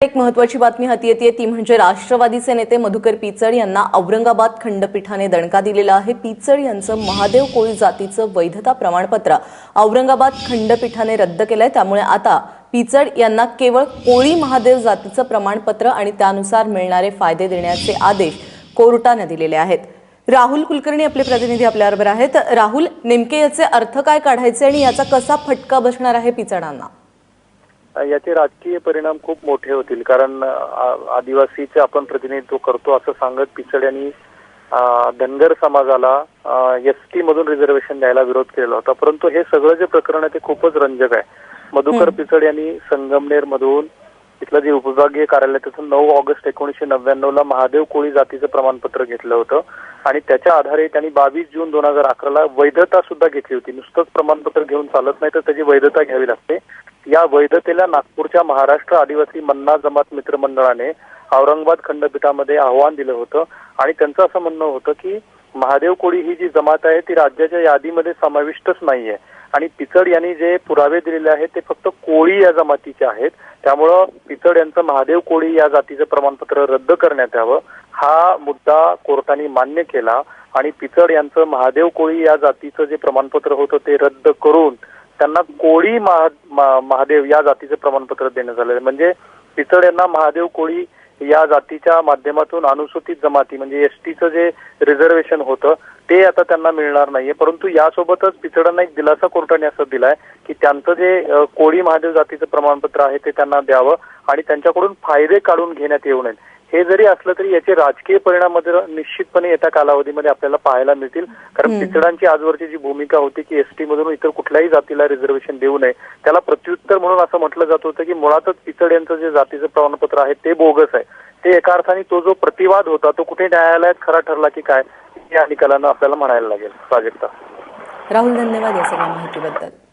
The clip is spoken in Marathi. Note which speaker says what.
Speaker 1: एक महत्वाची बातमी हाती येते ती म्हणजे राष्ट्रवादीचे नेते मधुकर पिचड यांना औरंगाबाद खंडपीठाने दणका दिलेला आहे. पिचड यांचं महादेव कोळी जातीचं वैधता प्रमाणपत्र औरंगाबाद खंडपीठाने रद्द केलंय. त्यामुळे आता पिचड यांना केवळ कोळी महादेव जातीचं प्रमाणपत्र आणि त्यानुसार मिळणारे फायदे देण्याचे आदेश कोर्टाने दिलेले आहेत. राहुल कुलकर्णी आपले प्रतिनिधी आपल्याबरोबर आहेत. राहुल नेमके याचे अर्थ काय काढायचे आणि याचा कसा फटका बसणार आहे पिचडांना?
Speaker 2: याचे राजकीय परिणाम खूप मोठे होतील. कारण आदिवासीचे आपण प्रतिनिधित्व करतो असं सांगत पिचड यांनी धनगर समाजाला एस टी मधून रिझर्वेशन द्यायला विरोध केलेला होता. परंतु हे सगळं जे प्रकरण आहे ते खूपच रंजक आहे. मधुकर पिचड यांनी संगमनेर मधून तिथलं जे उपविभागीय कार्यालय तिथून नऊ ऑगस्ट एकोणीशे नव्याण्णव ला महादेव कोळी जातीचं प्रमाणपत्र घेतलं होतं. आणि त्याच्या आधारे त्यांनी बावीस जून दोन हजार अकराला वैधता सुद्धा घेतली होती. नुसतंच प्रमाणपत्र घेऊन चालत नाही तर त्याची वैधता घ्यावी लागते. या वैधतेला नागपूरच्या महाराष्ट्र आदिवासी मन्ना जमात मित्रमंडळाने औरंगाबाद खंडपीठामध्ये आव्हान दिलं होतं. आणि त्यांचं असं म्हणणं होतं की महादेव कोळी ही जी जमात आहे ती राज्याच्या यादीमध्ये समाविष्टच नाहीये. आणि पिचड यांनी जे पुरावे दिलेले आहेत ते फक्त कोळी या जमातीचे आहेत. त्यामुळं पिचड यांचं महादेव कोळी या जातीचं प्रमाणपत्र रद्द करण्यात यावं. हा मुद्दा कोर्टाने मान्य केला. आणि पिचड यांचं महादेव कोळी या जातीचं जे प्रमाणपत्र होतं ते रद्द करून त्यांना कोळी महा महादेव या जातीचं प्रमाणपत्र देण्यात आलेलं आहे. म्हणजे पितळ यांना महादेव कोळी या जातीच्या माध्यमातून अनुसूचित जमाती म्हणजे एस टीचं जे रिझर्वेशन होतं ते आता त्यांना मिळणार नाहीये परंतु यासोबतच पिचडांना एक दिलासा कोर्टाने असं दिलाय की त्यांचं जे कोळी महादेव जातीचं प्रमाणपत्र आहे ते त्यांना द्यावं आणि त्यांच्याकडून फायदे काढून घेण्यात येऊ नयेत हे जरी असलं तरी याचे राजकीय परिणाम मात्र निश्चितपणे येत्या कालावधीमध्ये आपल्याला पाहायला मिळतील. कारण पिचडांची आजवरची जी भूमिका होती की एसटी मधून इतर कुठल्याही जातीला रिझर्वेशन देऊ नये त्याला प्रत्युत्तर म्हणून असं म्हटलं जात होतं की मुळातच पिचड यांचं जे जातीचं प्रमाणपत्र आहे ते बोगस आहे. ते एका अर्थाने तो जो प्रतिवाद होता तो कुठे न्यायालयात खरा ठरला की काय या निकालानं आपल्याला म्हणायला लागेल. प्राजक्ता.
Speaker 1: राहुल धन्यवाद या सगळ्या माहितीबद्दल.